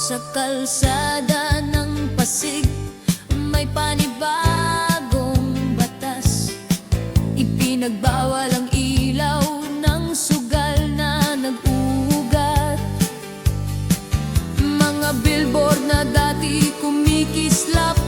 Sa kalsada ng Pasig May panibagong batas. Ipinagbawal ang ilaw ng sugal na nag-uugat. Mga billboard na dati kumikislap